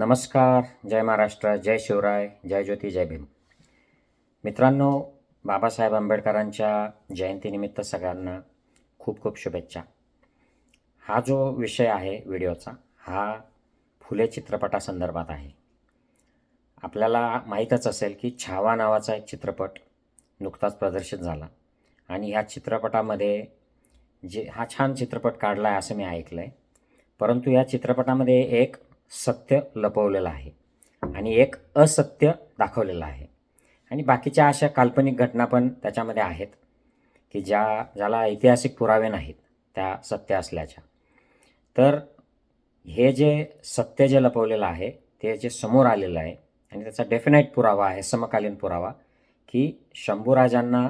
नमस्कार जय महाराष्ट्र जय शिवराय जय ज्योती जय भीम. मित्रांनो बाबासाहेब आंबेडकरांच्या जयंतीनिमित्त सगळ्यांना खूप खूप शुभेच्छा. हा जो विषय आहे व्हिडिओचा हा फुले चित्रपटासंदर्भात आहे. आपल्याला माहीतच असेल की छावा नावाचा एक चित्रपट नुकताच प्रदर्शित झाला आणि ह्या चित्रपटामध्ये जे हा छान चित्रपट काढला आहे असं मी ऐकलं आहे परंतु या चित्रपटामध्ये एक सत्य लपवलेलं आहे आणि एक असत्य दाखवलेलं आहे. आणि बाकीच्या अशा काल्पनिक घटना पण त्याच्यामध्ये आहेत की ज्या ज्याला ऐतिहासिक पुरावे नाहीत त्या सत्य असल्याच्या. तर हे जे सत्य जे लपवलेलं आहे ते जे समोर आलेलं आहे आणि त्याचा डेफिनाईट पुरावा आहे समकालीन पुरावा की शंभूराजांना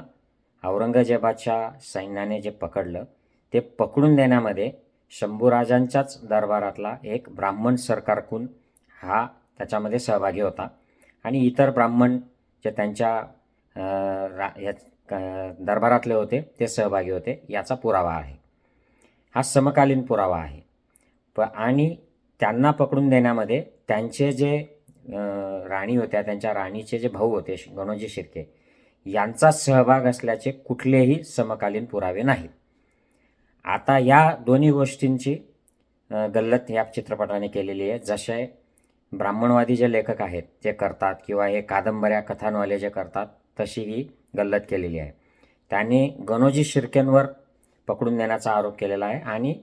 औरंगजेबाच्या सैन्याने जे पकडलं ते पकडून देण्यामध्ये शंभूराजांच्याच दरबारातला एक ब्राह्मण सरकारकून हा त्याच्यामध्ये सहभागी होता. आणि इतर ब्राह्मण जे त्यांच्या रा या क- दरबारातले होते ते सहभागी होते. याचा पुरावा आहे. हा समकालीन पुरावा आहे. प आणि त्यांना पकडून देण्यामध्ये त्यांचे जे राणी होत्या त्यांच्या राणीचे जे भाऊ होते गणोजी शिर्के यांचा सहभाग असल्याचे कुठलेही समकालीन पुरावे नाहीत. आता या दोन्ही गोष्टींची गल्लत या चित्रपटाने केलेली आहे. जसे ब्राह्मणवादी जे लेखक आहेत जे करतात किंवा हे कादंबऱ्या कथानवाले जे करतात तशी ही गल्लत केलेली आहे. त्यांनी गणोजी शिर्केंवर पकडून देण्याचा आरोप केलेला आहे आणि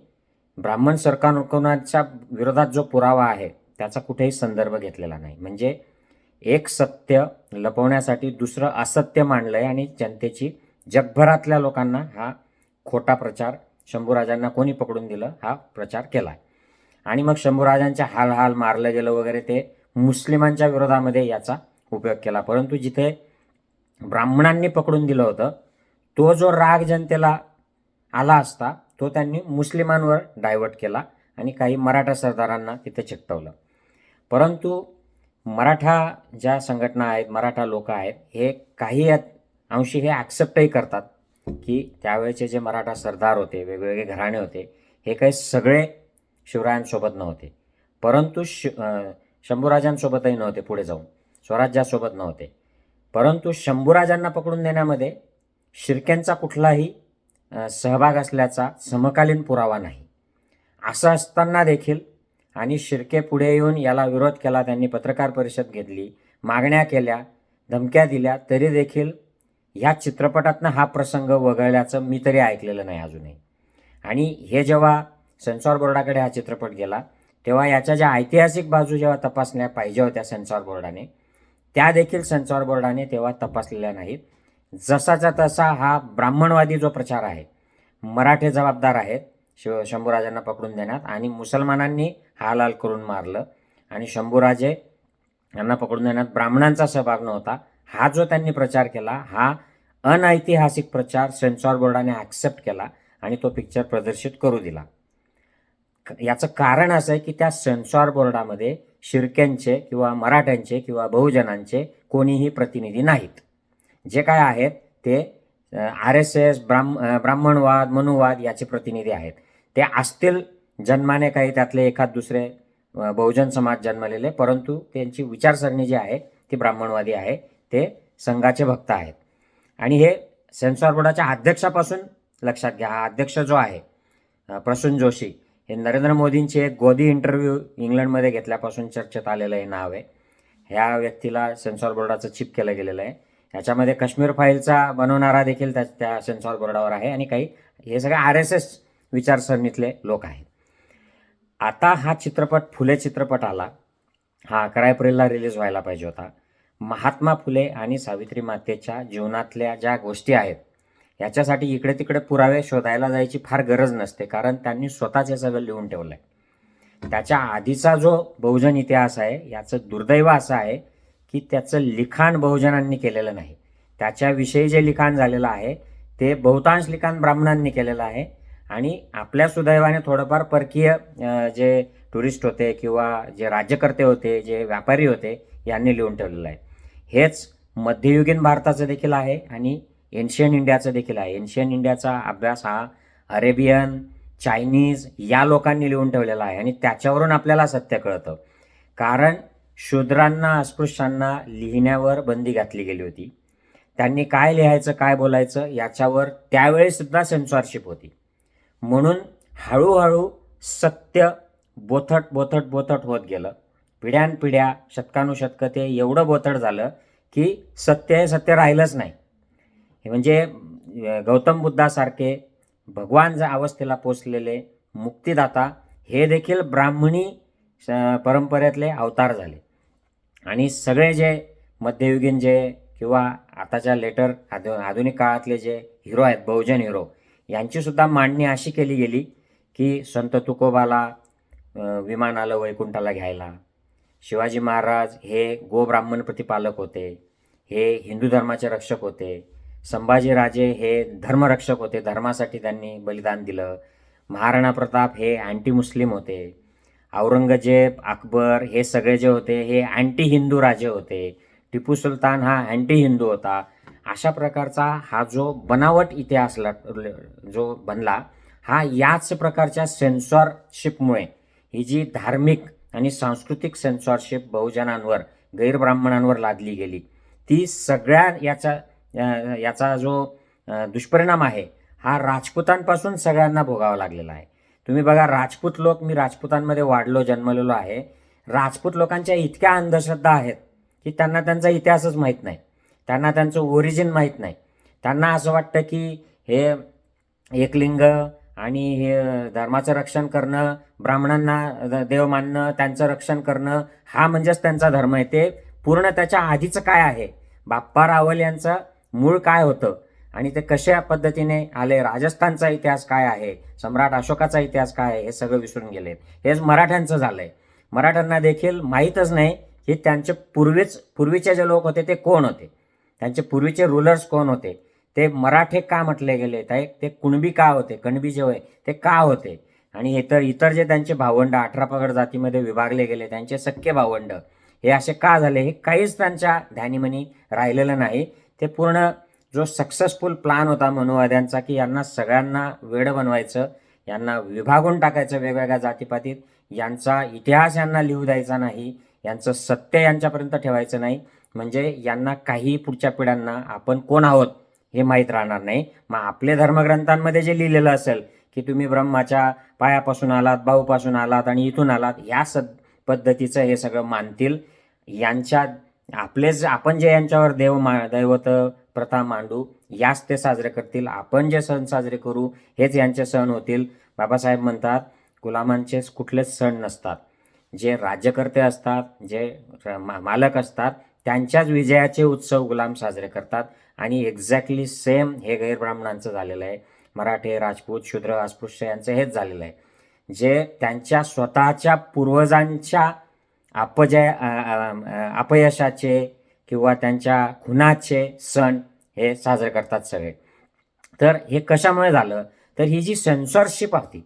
ब्राह्मण सरकारच्या विरोधात जो पुरावा आहे त्याचा कुठेही संदर्भ घेतलेला नाही. म्हणजे एक सत्य लपवण्यासाठी दुसरं असत्य मांडलं आहे आणि जनतेची जगभरातल्या लोकांना हा खोटा प्रचार शंभूराजांना कोणी पकडून दिलं? हा प्रचार केला आणि मग शंभूराजांच्या हाल हाल मारलं गेलं वगैरे ते मुस्लिमांच्या विरोधामध्ये याचा उपयोग केला. परंतु जिथे ब्राह्मणांनी पकडून दिलं होतं तो जो राग जनतेला आला असता तो त्यांनी मुस्लिमांवर डायवर्ट केला आणि काही मराठा सरदारांना तिथे चिकटवलं. परंतु मराठा ज्या संघटना आहेत मराठा लोक आहेत हे काही अंशी हे ॲक्सेप्टही करतात. की त्यावेळेचे जे मराठा सरदार होते वेगवेगळे घराणे होते हे काही सगळे शिवरायांसोबत नव्हते. परंतु श शंभूराजांसोबतही नव्हते पुढे जाऊन स्वराज्यासोबत नव्हते. परंतु शंभूराजांना पकडून देण्यामध्ये शिर्क्यांचा कुठलाही सहभाग असल्याचा समकालीन पुरावा नाही. असं असताना देखील आणि शिर्के पुढे येऊन याला विरोध केला त्यांनी पत्रकार परिषद घेतली मागण्या केल्या धमक्या दिल्या तरी देखील ह्या चित्रपटातनं हा प्रसंग वगळल्याचं मी तरी ऐकलेलं नाही अजूनही. आणि हे जेव्हा सेन्सॉर बोर्डाकडे हा चित्रपट गेला तेव्हा याच्या ज्या ऐतिहासिक बाजू जेव्हा तपासल्या पाहिजे होत्या सेन्सॉर बोर्डाने त्या देखील सेन्सॉर बोर्डाने तेव्हा तपासलेल्या नाहीत. जसाचा तसा हा ब्राह्मणवादी जो प्रचार आहे मराठे जबाबदार आहेत शिव शंभूराजांना पकडून देण्यात आणि मुसलमानांनी हालाल करून मारलं. आणि शंभूराजे यांना पकडून देण्यात ब्राह्मणांचा सहभाग नव्हता. हा जो त्यांनी प्रचार केला हा अनैतिहासिक प्रचार सेन्सॉर बोर्डाने ॲक्सेप्ट केला आणि तो पिक्चर प्रदर्शित करू दिला. याचं कारण असं आहे की त्या सेन्सॉर बोर्डामध्ये शिर्क्यांचे किंवा मराठ्यांचे किंवा बहुजनांचे कोणीही प्रतिनिधी नाहीत. जे काय आहेत ते आर एस एस ब्राह्म ब्राह्मणवाद मनुवाद याचे प्रतिनिधी आहेत. ते असतील जन्माने काही त्यातले एखाद दुसरे बहुजन समाज जन्मलेले परंतु त्यांची विचारसरणी जी आहे ती ब्राह्मणवादी आहे. ते संघाचे भक्त आहेत. आणि हे सेन्सॉर बोर्डाच्या अध्यक्षापासून लक्षात घ्या. हा अध्यक्ष जो आहे प्रसून जोशी हे नरेंद्र मोदींचे एक गोदी इंटरव्ह्यू इंग्लंडमध्ये घेतल्यापासून चर्चेत आलेलं हे नाव आहे. ह्या व्यक्तीला सेन्सॉर बोर्डाचं चिप केलं गेलेलं आहे. याच्यामध्ये काश्मीर फाईलचा बनवणारा देखील त्या त्या सेन्सॉर बोर्डावर आहे आणि काही हे सगळे आर एस एस विचारसरणीतले लोक आहेत. आता हा चित्रपट फुले चित्रपट आला. हा अकरा एप्रिलला रिलीज व्हायला पाहिजे होता. महात्मा फुले आणि सावित्री मातेच्या जीवनातल्या ज्या गोष्टी आहेत याच्यासाठी इकडे तिकडे पुरावे शोधायला जायची फार गरज नसते कारण त्यांनी स्वतःच हे सगळं लिहून ठेवलं आहे त्याच्या आधीचा जो बहुजन इतिहास आहे याचं दुर्दैव असं आहे की त्याचं लिखाण बहुजनांनी केलेलं नाही. त्याच्याविषयी जे लिखाण झालेलं आहे ते बहुतांश लिखाण ब्राह्मणांनी केलेलं आहे आणि आपल्या सुदैवाने थोडंफार परकीय जे टुरिस्ट होते किंवा जे राज्यकर्ते होते जे व्यापारी होते यांनी लिहून ठेवलेलं आहे. हेच मध्ययुगीन भारताचं देखील आहे आणि एन्शियन इंडियाचं देखील आहे. एन्शियन इंडियाचा अभ्यास हा अरेबियन चायनीज या लोकांनी लिहून ठेवलेला आहे आणि त्याच्यावरून आपल्याला सत्य कळतं. कारण शूद्रांना अस्पृश्यांना लिहिण्यावर बंदी घातली गेली होती. त्यांनी काय लिहायचं काय बोलायचं याच्यावर त्यावेळीसुद्धा सेन्सॉरशिप होती. म्हणून हळूहळू सत्य बोथट बोथट बोथट होत गेलं. पिढ्यानपिढ्या शतकानुशतकं ते एवढं बोथड झालं की सत्य हे सत्य राहिलंच नाही. हे म्हणजे गौतम बुद्धासारखे भगवान ज्या अवस्थेला पोचलेले मुक्तिदाता हे देखील ब्राह्मणी परंपरेतले अवतार झाले. आणि सगळे जे मध्ययुगीन जे किंवा आताच्या लेटर आधु आधुनिक काळातले जे हिरो आहेत बहुजन हिरो यांचीसुद्धा मांडणी अशी केली गेली की संत तुकोबाला विमान आलं वैकुंठाला घ्यायला शिवाजी महाराज हे गोब्राह्मण प्रतिपालक होते हे हिंदू धर्माचे रक्षक होते संभाजीराजे हे धर्मरक्षक होते धर्मासाठी त्यांनी बलिदान दिलं. महाराणा प्रताप हे अँटी मुस्लिम होते औरंगजेब अकबर हे सगळे जे होते हे अँटी हिंदू राजे होते. टिपू सुलतान हा अँटी हिंदू होता. अशा प्रकारचा हा जो बनावट इतिहास जो बनला हा याच प्रकारच्या सेन्सॉरशिपमुळे ही जी धार्मिक आणि सांस्कृतिक सेन्सॉरशिप बहुजनांवर गैरब्राह्मणांवर लादली गेली. ती सगळ्या याचा याचा जो दुष्परिणाम आहे हा राजपुतांपासून सगळ्यांना भोगावा लागलेला आहे. तुम्ही बघा राजपूत लोक मी राजपुतांमध्ये वाढलो जन्मलेलो आहे. राजपूत लोकांच्या इतक्या अंधश्रद्धा आहेत की त्यांना त्यांचा इतिहासच माहीत नाही. त्यांना त्यांचं ओरिजिन माहीत नाही. त्यांना असं वाटतं की हे एकलिंग आणि हे धर्माचं रक्षण करणं ब्राह्मणांना देव मानणं त्यांचं रक्षण करणं हा म्हणजेच त्यांचा धर्म आहे. ते पूर्ण त्याच्या आधीचं काय आहे? बाप्पा रावल यांचं मूळ काय होतं? आणि ते कशा पद्धतीने आले? राजस्थानचा इतिहास काय आहे? सम्राट अशोकाचा इतिहास काय आहे? हे सगळं विसरून गेले. हेच मराठ्यांचं झालंय. मराठ्यांना देखील माहीतच नाही की त्यांचे पूर्वीच पूर्वीचे जे लोक होते ते कोण होते? त्यांचे पूर्वीचे रुलर्स कोण होते? ते मराठे का म्हटले गेले? ते ते कुणबी का होते? कणबी जे होय ते का होते? आणि इतर इतर जे त्यांचे भावंड अठरा पगड जातीमध्ये विभागले गेले त्यांचे सख्खे भावंड हे असे का झाले? हे काहीच त्यांच्या ध्यानीमनी राहिलेलं नाही. ते पूर्ण जो सक्सेसफुल प्लान होता मनुवाद्यांचा की यांना सगळ्यांना वेड बनवायचं यांना विभागून टाकायचं वेगवेगळ्या जातीपातीत यांचा इतिहास यांना लिहू द्यायचा नाही यांचं सत्य यांच्यापर्यंत ठेवायचं नाही. म्हणजे यांना काही पुढच्या पिढ्यांना आपण कोण आहोत? हे माहीत राहणार नाही. मग आपले धर्मग्रंथांमध्ये जे लिहिलेलं असेल की तुम्ही ब्रह्माच्या पायापासून आलात भाऊपासून आलात आणि इथून आलात या स पद्धतीचं हे सगळं मानतील. यांच्या आपलेच आपण जे यांच्यावर देव मा दैवत प्रथा मांडू याच ते साजरे करतील. आपण जे सण साजरे करू हेच यांचे सण होतील. बाबासाहेब म्हणतात गुलामांचे कुठलेच सण नसतात. जे राज्यकर्ते असतात जे मा- मालक असतात त्यांच्याच विजयाचे उत्सव गुलाम साजरे करतात. आणि एक्झॅक्टली सेम हे गैरब्राह्मणांचं झालेलं आहे. मराठे राजपूत शूद्र अस्पृश्य यांचं हेच झालेलं आहे. जे त्यांच्या स्वतःच्या पूर्वजांच्या अपजय अपयशाचे किंवा त्यांच्या खुनाचे सण हे साजरे करतात सगळे. तर हे कशामुळे झालं? तर ही जी सेन्सॉरशिप होती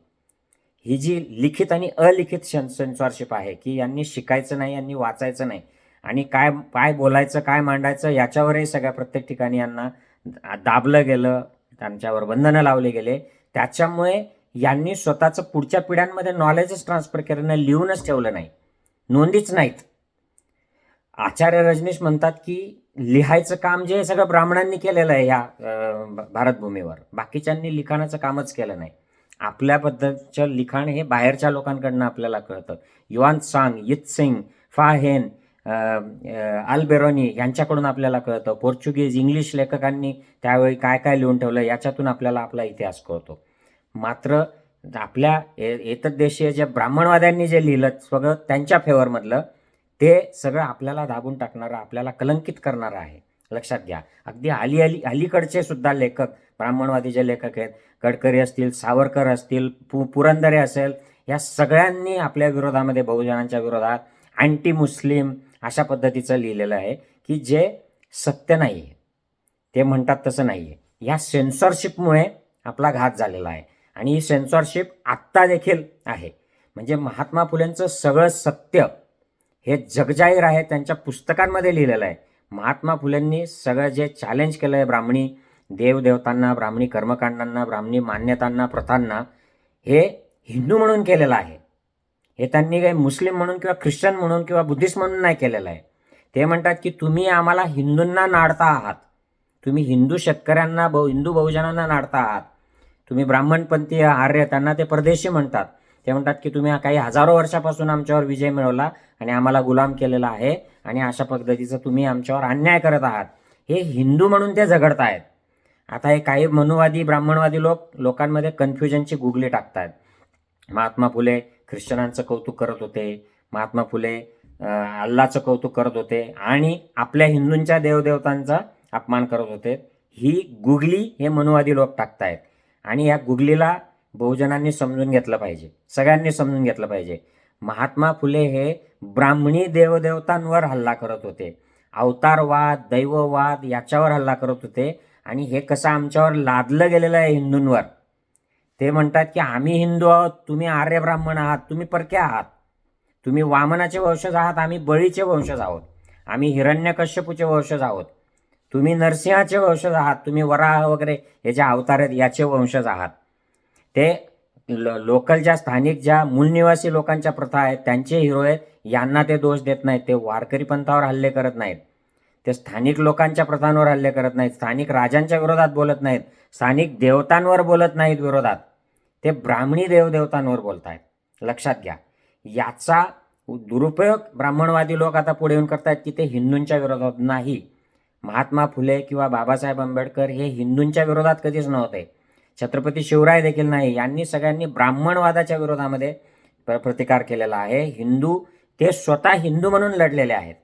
ही जी लिखित आणि अलिखित सेन्सॉरशिप आहे की यांनी शिकायचं नाही यांनी वाचायचं नाही आणि काय काय बोलायचं काय मांडायचं याच्यावरही सगळ्या प्रत्येक ठिकाणी यांना दाबलं गेलं त्यांच्यावर बंधनं लावले गेले. त्याच्यामुळे यांनी स्वतःचं पुढच्या पिढ्यांमध्ये नॉलेजच ट्रान्सफर केलं लिहूनच ठेवलं नाही. नोंदीच नाहीत. आचार्य रजनीश म्हणतात की लिहायचं काम जे सगळं ब्राह्मणांनी केलेलं आहे ह्या भारतभूमीवर. बाकीच्यांनी लिखाणाचं कामच केलं नाही. आपल्या पद्धतीचं लिखाण हे बाहेरच्या लोकांकडनं आपल्याला कळतं. युवान सांग यित सिंग फाहेन अल्बेरोनी यांच्याकडून आपल्याला कळतं. पोर्चुगीज इंग्लिश लेखकांनी त्यावेळी काय काय लिहून ठेवलं याच्यातून आपल्याला आपला इतिहास कळतो. मात्र आपल्या येतच देशीय जे ब्राह्मणवाद्यांनी जे लिहिलं सगळं त्यांच्या फेवरमधलं ते सगळं आपल्याला दाबून टाकणारं आपल्याला कलंकित करणारं आहे. लक्षात घ्या. अगदी अली अली अलीकडचे सुद्धा लेखक ब्राह्मणवादी जे लेखक आहेत गडकरी असतील सावरकर असतील पु पुरंदरे असेल या सगळ्यांनी आपल्या विरोधामध्ये बहुजनांच्या विरोधात अँटी मुस्लिम अशा पद्धतीचं लिहिलेलं आहे की जे सत्य नाही आहे ते म्हणतात तसं नाही आहे या सेन्सॉरशिपमुळे आपला घात झालेला आहे. आणि ही सेन्सॉरशिप आत्ता देखील आहे. म्हणजे महात्मा फुलेंचं सगळं सत्य हे जगजाहीर आहे त्यांच्या पुस्तकांमध्ये लिहिलेलं आहे. महात्मा फुलेंनी सगळं जे चॅलेंज केलं आहे ब्राह्मणी देवदेवतांना ब्राह्मणी कर्मकांडांना ब्राह्मणी मान्यतांना प्रथांना हे हिंदू म्हणून केलेलं आहे. हे त्यांनी काही मुस्लिम म्हणून किंवा ख्रिश्चन म्हणून किंवा बुद्धिस्ट म्हणून नाही केलेलं आहे. ते म्हणतात की तुम्ही आम्हाला हिंदूंना नाडता आहात. तुम्ही हिंदू शेतकऱ्यांना बहु हिंदू बहुजनांना नाडता आहात. तुम्ही ब्राह्मणपंथी आर्य त्यांना ते परदेशी म्हणतात. ते म्हणतात की तुम्ही काही हजारो वर्षापासून आमच्यावर विजय मिळवला आणि आम्हाला गुलाम केलेला आहे आणि अशा पद्धतीचं तुम्ही आमच्यावर अन्याय करत आहात. हे हिंदू म्हणून ते झगडत आहेत आता हे काही मनुवादी ब्राह्मणवादी लोक लोकांमध्ये कन्फ्युजनची गुगली टाकतात महात्मा फुले ख्रिश्चनांचं कौतुक करत होते महात्मा फुले अल्लाचं कौतुक करत होते आणि आपल्या हिंदूंच्या देवदेवतांचा अपमान करत होते. ही गुगली हे मनुवादी लोक टाकतायत आणि या गुगलीला बहुजनांनी समजून घेतलं पाहिजे सगळ्यांनी समजून घेतलं पाहिजे. महात्मा फुले हे ब्राह्मणी देवदेवतांवर हल्ला करत होते. अवतारवाद दैववाद याच्यावर हल्ला करत होते आणि हे कसं आमच्यावर लादलं गेलेलं आहे हिंदूंवर ते म्हणतात की आम्ही हिंदू आहोत तुम्ही आर्य ब्राह्मण आहात तुम्ही परके आहात. तुम्ही वामनाचे वंशज आहात आम्ही बळीचे वंशज आहोत. आम्ही हिरण्यकश्यपूचे वंशज आहोत. तुम्ही नरसिंहाचे वंशज आहात तुम्ही वराह वगैरे हे जे अवतार आहेत याचे वंशज आहात. ते लोकल ज्या स्थानिक ज्या मूलनिवासी लोकांच्या प्रथा आहेत त्यांचे हिरो आहेत यांना ते दोष देत नाहीत ते वारकरी पंथावर हल्ले करत नाहीत. ते स्थानिक लोकांच्या प्रथांवर हल्ले करत नाहीत स्थानिक राजांच्या विरोधात बोलत नाहीत स्थानिक देवतांवर बोलत नाहीत विरोधात. ते ब्राह्मणी देवदेवतांवर बोलत आहेत लक्षात घ्या. याचा दुरुपयोग ब्राह्मणवादी लोक आता पुढे येऊन करतायत की ते हिंदूंच्या विरोधात नाही. महात्मा फुले किंवा बाबासाहेब आंबेडकर हे हिंदूंच्या विरोधात कधीच नव्हते. छत्रपती शिवराय देखील नाही. यांनी सगळ्यांनी ब्राह्मणवादाच्या विरोधामध्ये प्र प्रतिकार केलेला आहे. हिंदू ते स्वतः हिंदू म्हणून लढलेले आहेत.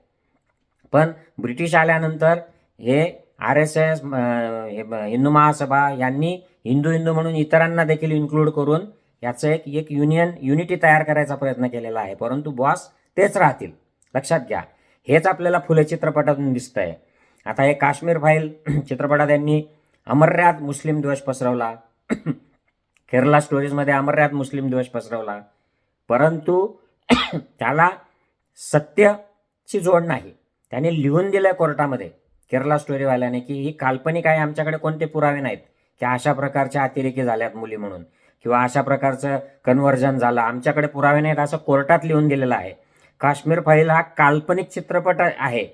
पण ब्रिटिश आल्यानंतर हे R S S Hindu Mahasabha यांनी हिंदू हिंदू म्हणून इतरांना देखील इन्क्लूड करून याचं एक एक युनियन युनिटी तयार करायचा प्रयत्न केलेला आहे. परंतु बॉस तेच राहतील. लक्षात घ्या. हेच आपल्याला फुले चित्रपटातून दिसतंय. आता हे काश्मीर फाईल चित्रपटात यांनी अमर्याद मुस्लिम द्वेष पसरवला. केरला स्टोरीजमध्ये अमर्याद मुस्लिम द्वेष पसरवला. परंतु त्याला सत्यची जोड नाही. त्याने लिहून दिलं कोर्टामध्ये. केरला स्टोरीवाल्याने की ही काल्पनिक आहे आमच्याकडे कोणते पुरावे नाहीत. की अशा प्रकारच्या अतिरेकी झाल्यात मुली म्हणून. किंवा अशा प्रकारचं कन्व्हर्जन झालं. आमच्याकडे पुरावे नाहीत असं कोर्टात लिहून दिलेलं आहे. काश्मीर फाईल हा काल्पनिक चित्रपट आहे.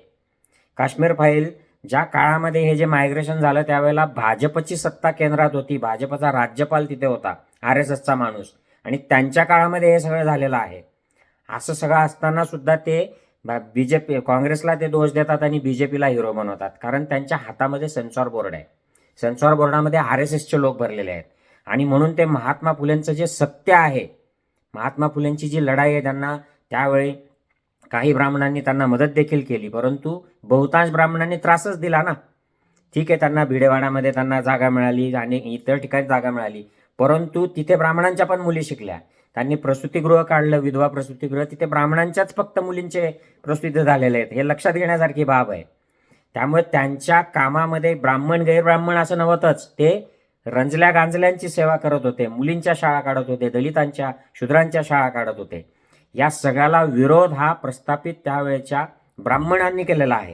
काश्मीर फाईल ज्या काळामध्ये हे जे मायग्रेशन झालं त्यावेळेला भाजपची सत्ता केंद्रात होती. भाजपचा राज्यपाल तिथे होता आर एस एसचा माणूस. आणि त्यांच्या काळामध्ये हे सगळं झालेलं आहे. असं सगळं असताना सुद्धा ते बी जे पी काँग्रेसला ते दोष देतात आणि बी जे पीला हिरो बनवतात. कारण त्यांच्या हातामध्ये सेन्सॉर बोर्ड आहे. सेन्सॉर बोर्डामध्ये आर एस एसचे लोक भरलेले आहेत. आणि म्हणून ते महात्मा फुलेंचं जे सत्य आहे महात्मा फुलेंची जी लढाई आहे त्यांना त्यावेळी काही ब्राह्मणांनी त्यांना मदत देखील केली. परंतु बहुतांश ब्राह्मणांनी त्रासच दिला ना. ठीक आहे त्यांना भिडेवाडामध्ये त्यांना जागा मिळाली आणि इतर ठिकाणी जागा मिळाली. परंतु तिथे ब्राह्मणांच्या पण मुली शिकल्या. त्यांनी प्रसूतिगृह काढलं विधवा प्रसूतिगृह. तिथे ब्राह्मणांच्याच फक्त मुलींचे प्रसूती झालेले आहेत. हे लक्षात घेण्यासारखी बाब आहे. त्यामुळे त्यांच्या कामामध्ये ब्राह्मण गैरब्राह्मण असं नव्हतंच. ते रंजल्या गांजल्यांची सेवा करत होते मुलींच्या शाळा काढत होते दलितांच्या शूद्रांच्या शाळा काढत होते. या सगळ्याला विरोध हा प्रस्थापित त्यावेळेच्या ब्राह्मणांनी केलेला आहे.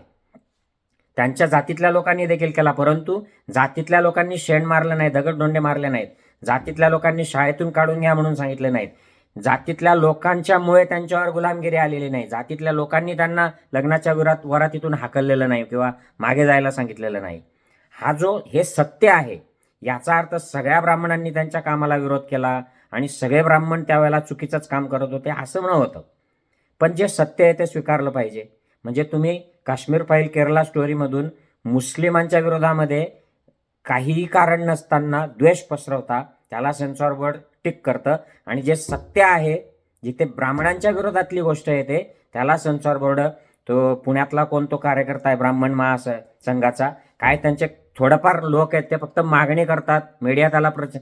त्यांच्या जातीतल्या लोकांनी देखील केला परंतु जातीतल्या लोकांनी शेण मारलं नाही दगडदोंडे मारले नाहीत. जातीतल्या लोकांनी शाळेतून काढून घ्या म्हणून सांगितले नाहीत. जातीतल्या लोकांच्यामुळे त्यांच्यावर गुलामगिरी आलेली नाही. जातीतल्या लोकांनी त्यांना लग्नाच्या विरात वरातीतून हाकललेलं नाही किंवा मागे जायला सांगितलेलं नाही. हा जो हे सत्य आहे याचा अर्थ सगळ्या ब्राह्मणांनी त्यांच्या कामाला विरोध केला आणि सगळे ब्राह्मण त्यावेळेला चुकीचंच काम करत होते असं नव्हतं पण जे सत्य आहे ते स्वीकारलं पाहिजे. म्हणजे तुम्ही काश्मीर फाईल केरला स्टोरीमधून मुस्लिमांच्या विरोधामध्ये काहीही कारण नसताना द्वेष पसरवता त्याला सेन्सॉर बोर्ड टिक करतं. आणि जे सत्य आहे जिथे ब्राह्मणांच्या विरोधातली गोष्ट येते त्याला सेन्सॉर बोर्ड तो पुण्यातला कोण तो कार्यकर्ता आहे ब्राह्मण महास संघाचा काय त्यांचे थोडंफार लोक आहेत ते फक्त मागणी करतात मीडिया त्याला प्रच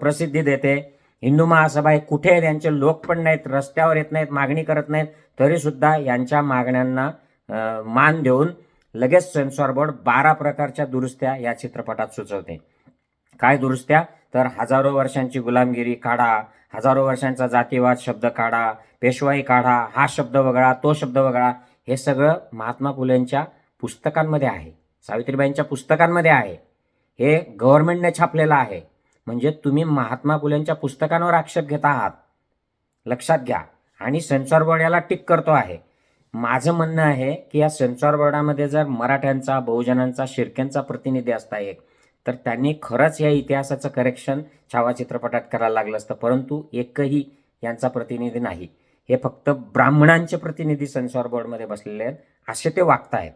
प्रसिद्धी देते. हिंदू महासभा हे कुठे आहेत यांचे लोक पण नाहीत रस्त्यावर येत नाहीत मागणी करत नाहीत तरीसुद्धा यांच्या मागण्यांना मान देऊन लगेच सेन्सॉर बोर्ड बारा प्रकारच्या दुरुस्त्या या चित्रपटात सुचवते. काय दुरुस्त्या? तर हजारो वर्षांची गुलामगिरी काढा हजारो वर्षांचा जातीवाद शब्द काढा पेशवाई काढा हा शब्द वगळा तो शब्द वगळा हे सगळं महात्मा फुलेंच्या पुस्तकांमध्ये आहे. सावित्रीबाईंच्या पुस्तकांमध्ये आहे. हे गव्हर्नमेंटने छापलेलं आहे. म्हणजे तुम्ही महात्मा फुलेंच्या पुस्तकांवर आक्षेप घेत आहात. लक्षात घ्या. आणि सेन्सॉर बोर्ड याला टिक करतो आहे. माझं म्हणणं आहे की या सेन्सॉर बोर्डामध्ये जर मराठ्यांचा बहुजनांचा शिर्क्यांचा प्रतिनिधी असता एक तर त्यांनी खरंच या इतिहासाचं करेक्शन छावा चित्रपटात करायला लागलं असतं. परंतु एकही यांचा प्रतिनिधी नाही. हे फक्त ब्राह्मणांचे प्रतिनिधी सेन्सॉर बोर्डमध्ये बसलेले आहेत असे ते वागत आहेत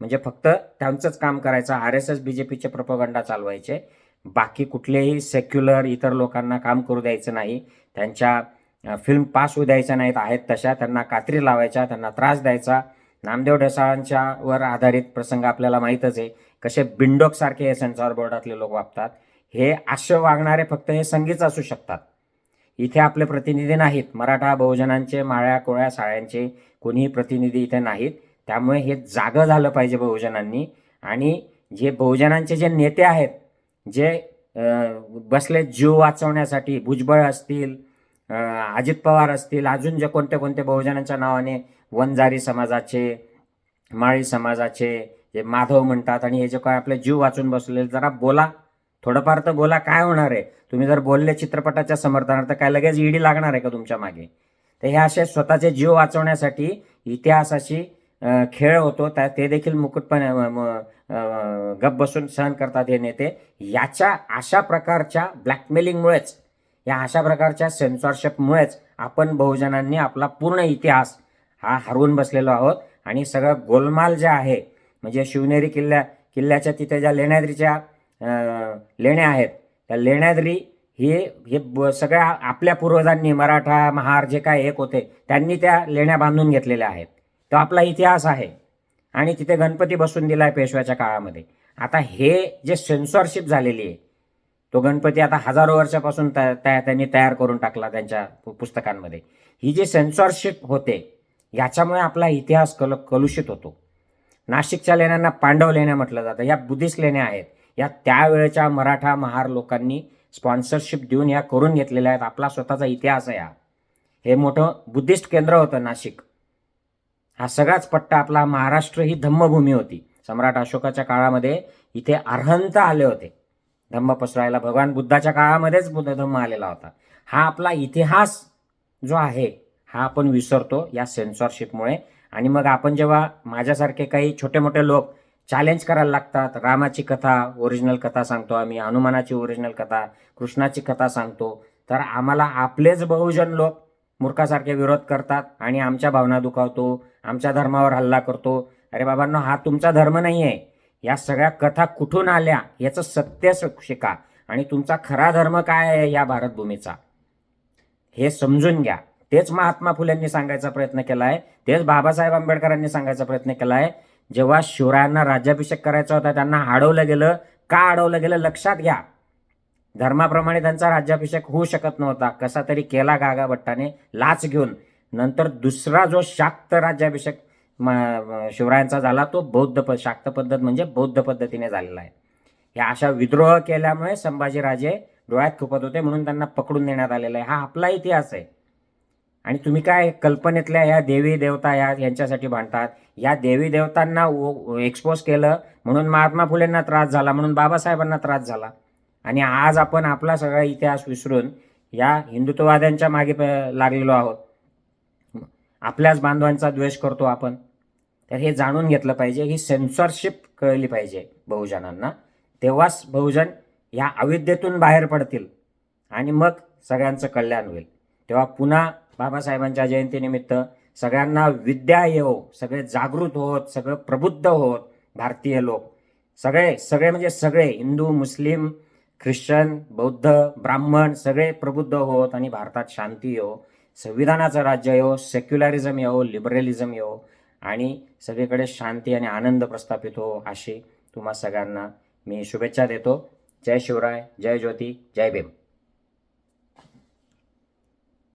म्हणजे फक्त त्यांचंच काम करायचं R S S B J पीचे प्रपोगंडा चालवायचे. बाकी कुठलेही सेक्युलर इतर लोकांना काम करू द्यायचं नाही. त्यांच्या फिल्म पास होऊ द्यायच्या नाहीत आहेत तशा. त्यांना कात्री लावायच्या त्यांना त्रास द्यायचा. नामदेव ढसाळांच्या वर आधारित प्रसंग आपल्याला माहीतच आहे. कसे बिंडोकसारखे हे सेन्सॉर बोर्डातले लोक वागतात. हे असे वागणारे फक्त हे संगीच असू शकतात. इथे आपले प्रतिनिधी नाहीत. मराठा बहुजनांचे माळ्या कोळ्या साळ्यांचे कोणीही प्रतिनिधी इथे नाहीत. त्यामुळे हे जागं झालं पाहिजे बहुजनांनी. आणि जे बहुजनांचे जे नेते आहेत जे बसले जीव वाचवण्यासाठी भुजबळ असतील अजित पवार असतील अजून जे कोणते कोणते बहुजनांच्या नावाने वंजारी समाजाचे माळी समाजाचे जे माधव म्हणतात आणि हे जे काय आपले जीव वाचून बसलेले जरा बोला. थोडंफार तर बोला काय होणार आहे? तुम्ही जर बोलले चित्रपटाच्या समर्थनार्थ काय लगेच ईडी लागणार आहे का तुमच्या मागे? तर हे असे स्वतःचे जीव वाचवण्यासाठी इतिहासाशी खेळ होतो. त्या ते देखील मुकुटपणे गप बसून सहन करतात हे नेते. याच्या अशा प्रकारच्या ब्लॅकमेलिंगमुळेच या अशा प्रकारच्या सेन्सॉरशिपमुळेच आपण बहुजनांनी आपला पूर्ण इतिहास हा हरवून बसलेलो आहोत. आणि सगळं गोलमाल जे आहे म्हणजे शिवनेरी किल्ल्या किल्ल्याच्या तिथे ज्या लेण्याद्रीच्या लेण्या आहेत त्या लेण्याद्री हे हे ब- सगळ्या आपल्या पूर्वजांनी मराठा महार जे काय एक होते त्यांनी त्या लेण्या बांधून घेतलेल्या आहेत. तो आपला इतिहास आहे. आणि तिथे गणपती बसून दिला आहे पेशव्याच्या काळामध्ये. आता हे जे सेन्सॉरशिप झालेली आहे तो गणपती आता हजारो वर्षापासून त्या त्या- त्यांनी तयार करून टाकला त्यांच्या पु- पुस्तकांमध्ये. ही जी सेन्सॉरशिप होते याच्यामुळे आपला इतिहास कल कलुषित होतो. नाशिकच्या लेण्यांना पांडव लेण्या म्हटलं जातं या बुद्धिस्ट लेण्या आहेत. या त्यावेळेच्या मराठा महार लोकांनी स्पॉन्सरशिप देऊन या करून घेतलेल्या आहेत. आपला स्वतःचा इतिहास आहे हा. हे मोठं बुद्धिस्ट केंद्र होतं नाशिक. हा सगळाच पट्टा आपला महाराष्ट्र ही धम्मभूमी होती. सम्राट अशोकाच्या काळामध्ये इथे अर्हंत आले होते. धम्म पसरायला भगवान बुद्धाच्या काळामध्येच बुद्ध धम्म आलेला होता. हा आपला इतिहास जो आहे हा आपण विसरतो या सेन्सॉरशिपमुळे आणि मग आपण जेव्हा माझ्यासारखे काही छोटे मोठे लोक चॅलेंज करायला लागतात रामाची कथा ओरिजिनल कथा सांगतो आम्ही हनुमानाची ओरिजिनल कथा कृष्णाची कथा सांगतो तर आम्हाला आपलेच बहुजन लोक मूर्खासारखे विरोध करतात आणि आमच्या भावना दुखावतो आमच्या धर्मावर हल्ला करतो. अरे बाबांनो हा तुमचा धर्म नाही आहे या सगळ्या कथा कुठून आल्या याचं सत्य शिका. आणि तुमचा खरा धर्म काय आहे या भारतभूमीचा? हे समजून घ्या. तेच महात्मा फुलेंनी सांगायचा प्रयत्न केला आहे तेच बाबासाहेब आंबेडकरांनी सांगायचा प्रयत्न केला आहे जेव्हा शिवरायांना राज्याभिषेक करायचा होता त्यांना अडवलं गेलं. का अडवलं गेलं? लक्षात घ्या. धर्माप्रमाणे त्यांचा राज्याभिषेक होऊ शकत नव्हता. कसा तरी केला गागाभट्टाने लाच घेऊन. नंतर दुसरा जो शाक्त राज्याभिषेक म- शिवरायांचा झाला तो बौद्ध प शाक्त पद्धत म्हणजे बौद्ध पद्धतीने झालेला आहे. या अशा विद्रोह केल्यामुळे संभाजीराजे डोळ्यात खुपत होते म्हणून त्यांना पकडून देण्यात आलेला आहे. हा आपला इतिहास आहे. आणि तुम्ही काय कल्पनेतल्या ह्या देवी देवता या यांच्यासाठी भांडतात? या देवी देवतांना एक्सपोज केलं म्हणून महात्मा फुलेंना त्रास झाला म्हणून बाबासाहेबांना त्रास झाला. आणि आज आपण आपला सगळा इतिहास विसरून या हिंदुत्ववाद्यांच्या मागे लागलेलो आहोत. आपल्याच बांधवांचा द्वेष करतो आपण. तर हे जाणून घेतलं पाहिजे ही सेन्सॉरशिप कळली पाहिजे बहुजनांना. तेव्हाच बहुजन या अविद्येतून बाहेर पडतील आणि मग सगळ्यांचं कल्याण होईल. तेव्हा पुन्हा बाबासाहेबांच्या जयंतीनिमित्त सगळ्यांना विद्या येवो सगळे जागृत होत सगळं प्रबुद्ध होत भारतीय लोक. सगळे सगळे म्हणजे सगळे हिंदू मुस्लिम ख्रिश्चन बौद्ध ब्राह्मण सगळे प्रबुद्ध होत आणि भारतात शांती येवो संविधानाचं राज्य येवो सेक्युलरिझम येवो लिबरलिझम येवो आणि सगळीकडे शांती आणि आनंद प्रस्थापित हो अशी तुम्हा सगळ्यांना मी शुभेच्छा देतो. जय शिवराय जय ज्योती जय भीम.